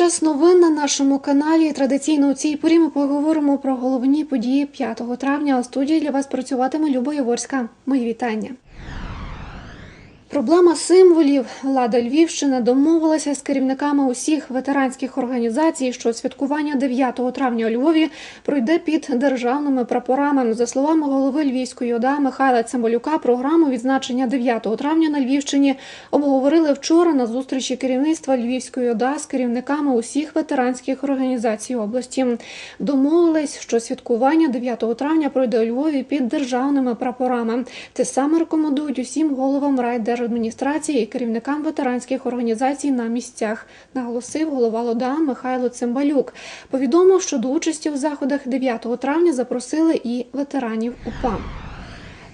час новин на нашому каналі. Традиційно у цій порі ми поговоримо про головні події 5 травня. У студії для вас працюватиме Люба Яворська. Мої вітання. Проблема символів. Влада Львівщини домовилася з керівниками усіх ветеранських організацій, що святкування 9 травня у Львові пройде під державними прапорами. За словами голови Львівської ОДА Михайла Цимбалюка, програму відзначення 9 травня на Львівщині обговорили вчора на зустрічі керівництва Львівської ОДА з керівниками усіх ветеранських організацій області. Домовились, що святкування 9 травня пройде у Львові під державними прапорами. Те саме рекомендують усім головам райдержадміністрації і керівникам ветеранських організацій на місцях, наголосив голова ЛОДА Михайло Цимбалюк. Повідомив, що до участі у заходах 9 травня запросили і ветеранів УПА.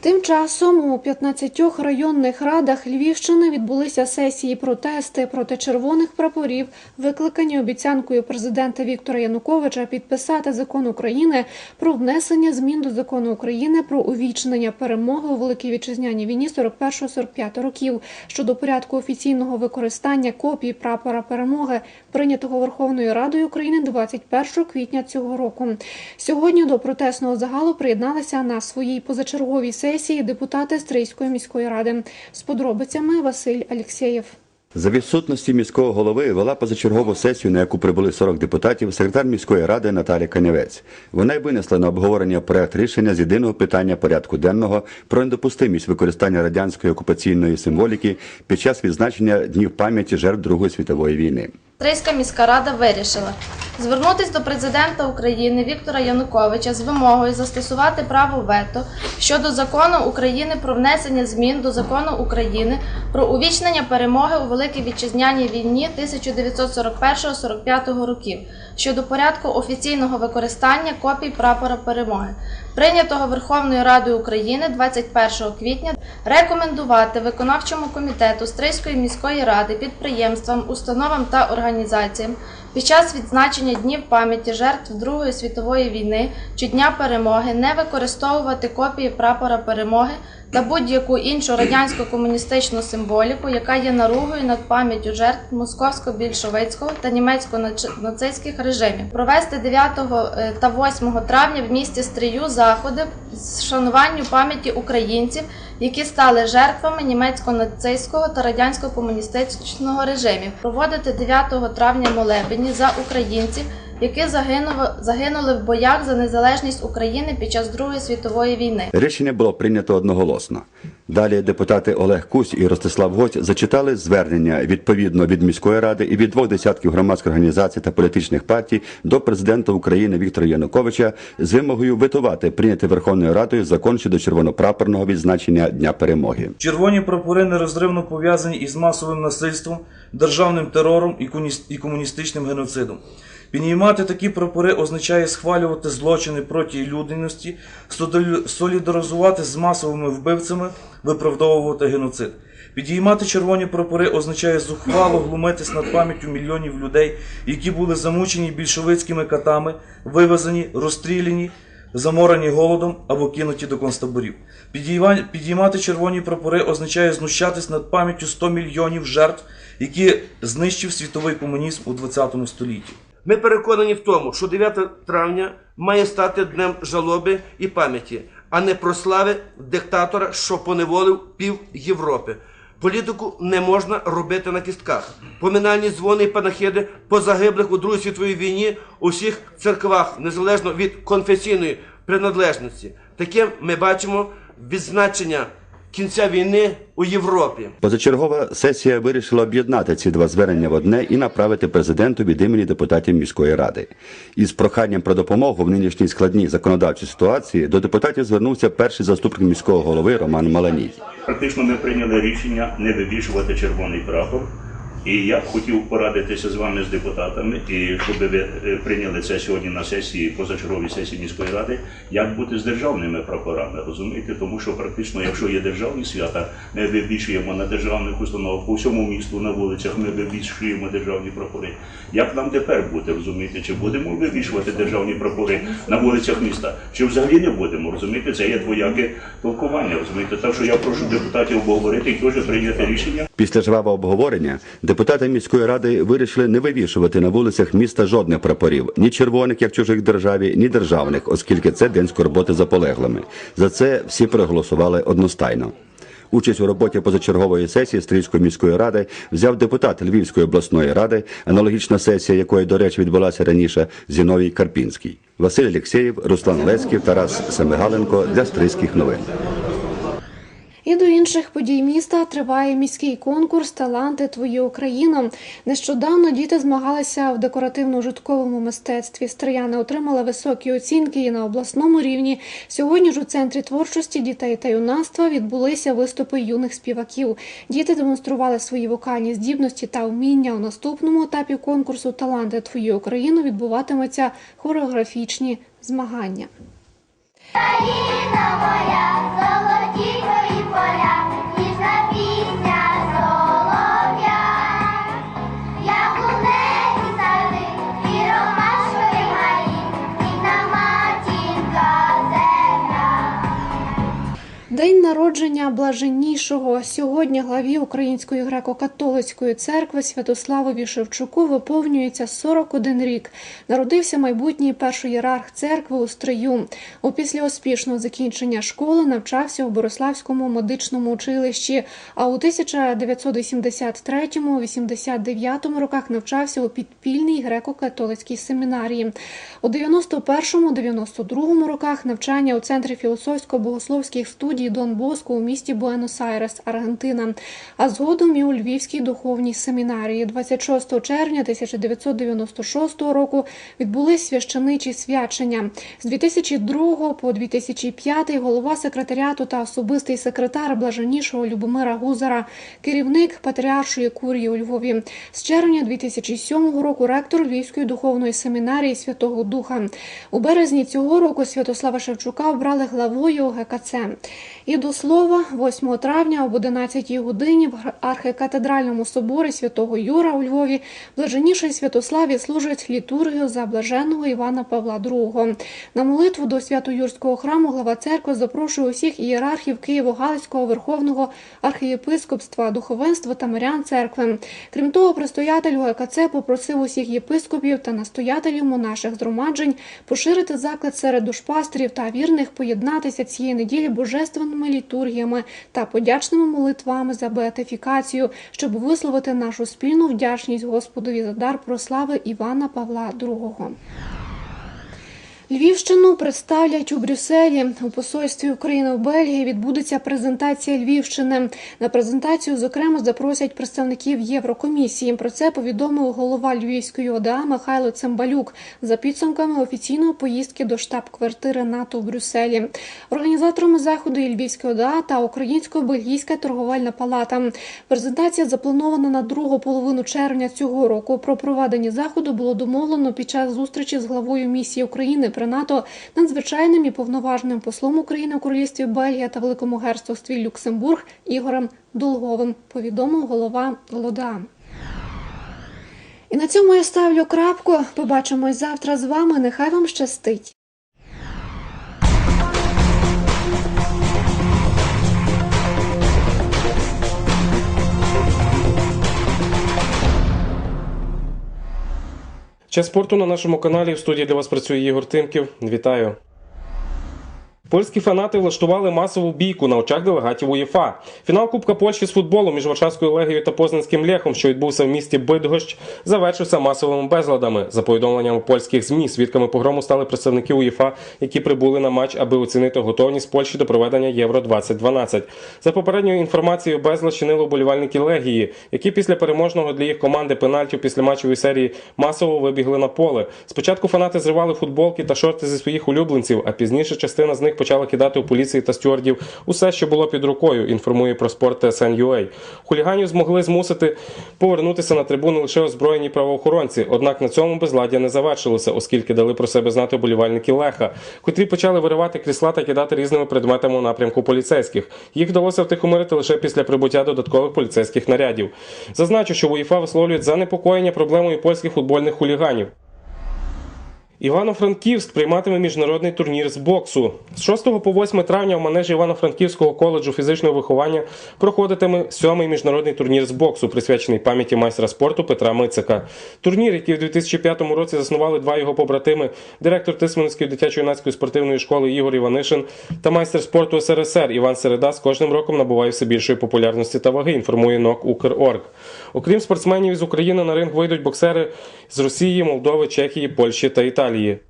Тим часом у 15 районних радах Львівщини відбулися сесії протести проти червоних прапорів, викликані обіцянкою президента Віктора Януковича підписати закон України про внесення змін до закону України про увічнення перемоги у Великій Вітчизняній війні 41-45 років щодо порядку офіційного використання копій прапора перемоги, прийнятого Верховною Радою України 21 квітня цього року. Сьогодні до протестного загалу приєдналися на своїй позачерговій сесії депутати Стрийської міської ради. З подробицями Василь Алєксєєв. За відсутності міського голови вела позачергову сесію, на яку прибули 40 депутатів, секретар міської ради Наталія Канявець. Вона й винесла на обговорення проект рішення з єдиного питання порядку денного про недопустимість використання радянської окупаційної символіки під час відзначення днів пам'яті жертв Другої світової війни. Стрийська міська рада вирішила звернутись до президента України Віктора Януковича з вимогою застосувати право вето щодо закону України про внесення змін до закону України про увічнення перемоги у Великій Вітчизняній війні 1941-45 років щодо порядку офіційного використання копій прапора перемоги, прийнятого Верховною Радою України 21 квітня, рекомендувати виконавчому комітету Стрийської міської ради, підприємствам, установам та організаціям під час відзначення днів пам'яті жертв Другої світової війни чи Дня перемоги не використовувати копії прапора перемоги та будь-яку іншу радянсько-комуністичну символіку, яка є наругою над пам'яттю жертв московсько-більшовицького та німецько-нацистських режимів. Провести 9 е, та 8 травня в місті Стрию заходи з шануванню пам'яті українців, які стали жертвами німецько-нацистського та радянсько-комуністичного режимів. Проводити 9 травня молебені за українців, які загинули, загинули в боях за незалежність України під час Другої світової війни. Рішення було прийнято одноголосно. Далі депутати Олег Кусь і Ростислав Гоць зачитали звернення відповідно від міської ради і від двох десятків громадських організацій та політичних партій до президента України Віктора Януковича з вимогою витувати прийняти Верховною Радою закон щодо червонопрапорного відзначення Дня перемоги. Червоні прапори нерозривно пов'язані із масовим насильством, державним терором і комуністичним геноцидом. Піднімати такі прапори означає схвалювати злочини проти людяності, солідаризувати з масовими вбивцями, виправдовувати геноцид. Підіймати червоні прапори означає зухвало глумитись над пам'яттю мільйонів людей, які були замучені більшовицькими катами, вивезені, розстріляні, заморені голодом або кинуті до концтаборів. Підіймати червоні прапори означає знущатись над пам'яттю 100 мільйонів жертв, які знищив світовий комунізм у 20 столітті. Ми переконані в тому, що 9 травня має стати днем жалоби і пам'яті, а не прослави диктатора, що поневолив пів Європи. Політику не можна робити на кістках. Поминальні дзвони і панахиди по загиблих у Другій світовій війні у всіх церквах, незалежно від конфесійної приналежності. Таким ми бачимо відзначення кінця війни у Європі. Позачергова сесія вирішила об'єднати ці два звернення в одне і направити президенту від імені депутатів міської ради. Із проханням про допомогу в нинішній складній законодавчій ситуації до депутатів звернувся перший заступник міського голови Роман Маланій. Практично ми прийняли рішення не вивішувати червоний прапор. І я б хотів порадитися з вами з депутатами, і щоб ви е, прийняли це сьогодні на сесії позачерговій сесії міської ради, як бути з державними прапорами, розумієте? Тому що практично, якщо є державні свята, ми вивішуємо на державних установах по всьому місту на вулицях, ми вивішуємо державні прапори. Як нам тепер бути, розумієте? Чи будемо вивішувати державні прапори на вулицях міста, чи взагалі не будемо? Розумієте, це є двояке толкування. Розумієте, так що я прошу депутатів обговорити і теж прийняти рішення. Після жвавого обговорення депутати міської ради вирішили не вивішувати на вулицях міста жодних прапорів, ні червоних, як в чужих державі, ні державних, оскільки це день скорботи за полеглими. За це всі проголосували одностайно. Участь у роботі позачергової сесії Стрийської міської ради взяв депутат Львівської обласної ради, аналогічна сесія якої, до речі, відбулася раніше, Зіновій Карпінський. Василь Алєксєєв, Руслан Леськів, Тарас Семигаленко для Стрийських новин. І до інших подій міста триває міський конкурс Таланти Твою Україну. Нещодавно діти змагалися в декоративно-житковому мистецтві. Стрияни отримали високі оцінки і на обласному рівні. Сьогодні ж у центрі творчості дітей та юнацтва відбулися виступи юних співаків. Діти демонстрували свої вокальні здібності та вміння. У наступному етапі конкурсу Таланти Твою Україну відбуватимуться хореографічні змагання. Країна моя, золоті народження блаженнішого сьогодні главі Української греко-католицької церкви Святославові Шевчуку виповнюється 41 рік. Народився майбутній перший ієрарх церкви у Стрию. У після успішного закінчення школи навчався у Бориславському медичному училищі. А у 1983-89 роках навчався у підпільній греко-католицькій семінарії. У 91-92 роках навчання у центрі філософсько-богословських студій Дон Боско у місті Буенос-Айрес, Аргентина, а згодом і у Львівській духовній семінарії. 26 червня 1996 року відбулись священичі свячення. З 2002 по 2005 голова секретаріату та особистий секретар блаженнішого Любомира Гузара, керівник патріаршої курії у Львові. З червня 2007 року ректор Львівської духовної семінарії Святого Духа. У березні цього року Святослава Шевчука обрали главою ГКЦ. І до слова, 8 травня об 11 годині в архикатедральному соборі святого Юра у Львові блаженніший Святославі служить літургію за блаженного Івана Павла II. На молитву до Свято-Юрського храму глава церкви запрошує усіх ієрархів Києво-Галицького верховного архієпископства, духовенства та мирян церкви. Крім того, предстоятель ГКЦ попросив усіх єпископів та настоятелів монаших згромаджень поширити заклад серед душпастерів та вірних поєднатися цієї неділі божественними літургіями та подячними молитвами за беатифікацію, щоб висловити нашу спільну вдячність Господові за дар прослави Івана Павла II. Львівщину представлять у Брюсселі. У посольстві України в Бельгії відбудеться презентація Львівщини. На презентацію, зокрема, запросять представників Єврокомісії. Про це повідомив голова Львівської ОДА Михайло Цимбалюк за підсумками офіційної поїздки до штаб-квартири НАТО в Брюсселі. Організаторами заходу є Львівська ОДА та Українсько-Бельгійська торговельна палата. Презентація запланована на другу половину червня цього року. Про проведення заходу було домовлено під час зустрічі з главою місії України при НАТО надзвичайним і повноважним послом України у королівстві Бельгія та Великому герцогстві Люксембург Ігорем Долговим. Повідомив голова ЛОДА. І на цьому я ставлю крапку. Побачимось завтра з вами. Нехай вам щастить. Час спорту на нашому каналі в студії для вас працює Ігор Тимків. Вітаю. Польські фанати влаштували масову бійку на очах делегатів УЄФА. Фінал Кубка Польщі з футболу між Варшавською легією та Познанським Лехом, що відбувся в місті Бидгощ, завершився масовими безладами. За повідомленнями польських змі, свідками погрому стали представники УЄФА, які прибули на матч, аби оцінити готовність Польщі до проведення Євро 2012 За попередньою інформацією, безлад чинили вболівальники легії, які після переможного для їх команди пенальтів після матчевої серії масово вибігли на поле. Спочатку фанати зривали футболки та шорти зі своїх улюбленців, а пізніше частина з них почала кидати у поліції та стюардів усе, що було під рукою. Інформує про спорт TSN.ua. Хуліганів змогли змусити повернутися на трибуну лише озброєні правоохоронці. Однак на цьому безладдя не завершилося, оскільки дали про себе знати болівальники Леха, котрі почали виривати крісла та кидати різними предметами у напрямку поліцейських. Їх вдалося втихомирити лише після прибуття додаткових поліцейських нарядів. Зазначу, що УЄФА висловлюють занепокоєння проблемою польських футбольних хуліганів. Івано-Франківськ прийматиме міжнародний турнір з боксу. З 6 по 8 травня в манежі Івано-Франківського коледжу фізичного виховання проходитиме сьомий міжнародний турнір з боксу, присвячений пам'яті майстра спорту Петра Мицика. Турнір, який в 2005 році заснували два його побратими, директор Тисменської дитячо-юнацької спортивної школи Ігор Іванишин та майстер спорту СРСР Іван Середа з кожним роком набуває все більшої популярності та ваги. Інформує НОК Укрорг. Окрім спортсменів із України на ринг вийдуть боксери з Росії, Молдови, Чехії, Польщі та Італії. you.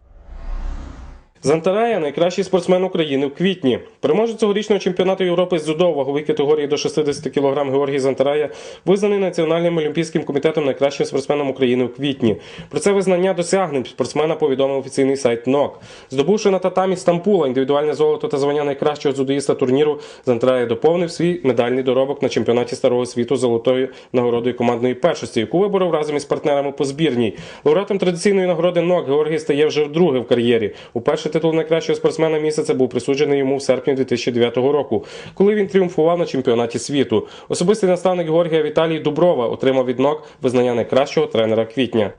Зантарая найкращий спортсмен України в квітні. Переможець цьогорічного чемпіонату Європи з дзюдо ваговій категорії до 60 кг Георгій Зантарая визнаний Національним олімпійським комітетом найкращим спортсменом України в квітні. Про це визнання досягнень спортсмена повідомив офіційний сайт НОК. Здобувши на татамі Стампула індивідуальне золото та звання найкращого дзюдоїста турніру, Зантарая доповнив свій медальний доробок на чемпіонаті старого світу золотою нагородою командної першості, яку виборов разом із партнерами по збірній. Лауреатом традиційної нагороди НОК Георгій стає вже вдруге в кар'єрі. Уперше титул найкращого спортсмена місяця був присуджений йому в серпні 2009 року, коли він тріумфував на чемпіонаті світу. Особистий наставник Георгія Віталій Дуброва отримав від НОК визнання найкращого тренера квітня.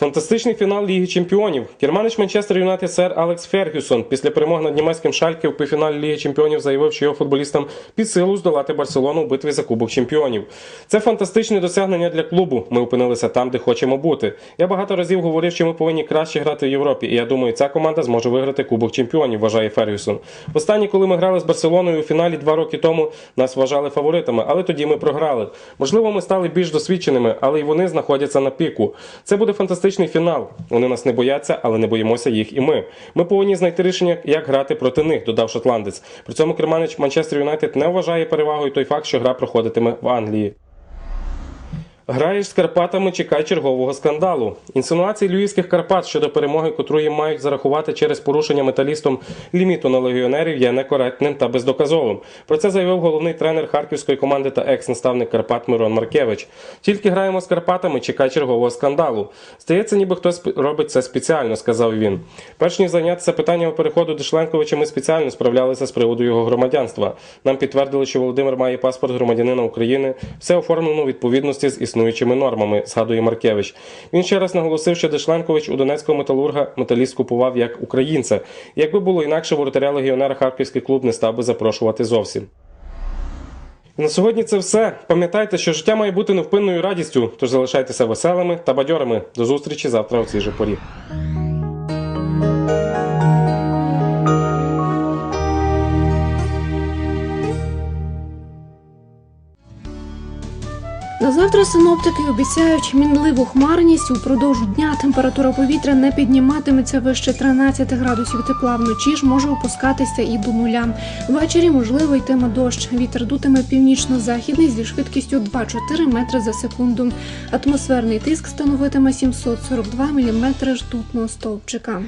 Фантастичний фінал Ліги Чемпіонів. Керманич Манчестер Юнайтед сер Алекс Фергюсон після перемоги над німецьким Шальке в півфіналі Ліги Чемпіонів заявив, що його футболістам під силу здолати Барселону у битві за Кубок Чемпіонів. Це фантастичне досягнення для клубу. Ми опинилися там, де хочемо бути. Я багато разів говорив, що ми повинні краще грати в Європі, і я думаю, ця команда зможе виграти Кубок Чемпіонів, вважає Фергюсон. Востаннє, коли ми грали з Барселоною у фіналі два роки тому, нас вважали фаворитами, але тоді ми програли. Можливо, ми стали більш досвідченими, але й вони знаходяться на піку. Це буде фантастичний фінал. Вони нас не бояться, але не боїмося їх і ми. Ми повинні знайти рішення, як грати проти них, додав шотландець. При цьому керманич Манчестер Юнайтед не вважає перевагою той факт, що гра проходитиме в Англії. Граєш з Карпатами, чекай чергового скандалу. Інсинуації Львівських Карпат щодо перемоги, котру їм мають зарахувати через порушення металістом ліміту на легіонерів, є некоректним та бездоказовим. Про це заявив головний тренер харківської команди та екс-наставник Карпат Мирон Маркевич. Тільки граємо з Карпатами, чекай чергового скандалу. Здається, ніби хтось робить це спеціально, сказав він. Перш ніж зайнятися питанням переходу до Шленковича, ми спеціально справлялися з приводу його громадянства. Нам підтвердили, що Володимир має паспорт громадянина України. Все оформлено у відповідності з існуючими нормами, згадує Маркевич. Він ще раз наголосив, що Дешленкович у Донецького металурга металіст купував як українця. Якби було інакше, воротаря легіонера харківський клуб не став би запрошувати зовсім. На сьогодні це все. Пам'ятайте, що життя має бути невпинною радістю, тож залишайтеся веселими та бадьорими. До зустрічі завтра у цій же порі. Завтра синоптики обіцяють мінливу хмарність. Упродовж дня температура повітря не підніматиметься вище 13 градусів тепла. Вночі ж може опускатися і до нуля. Ввечері можливо йтиме дощ. Вітер дутиме північно-західний зі швидкістю 2-4 метри за секунду. Атмосферний тиск становитиме 742 мм ртутного стовпчика.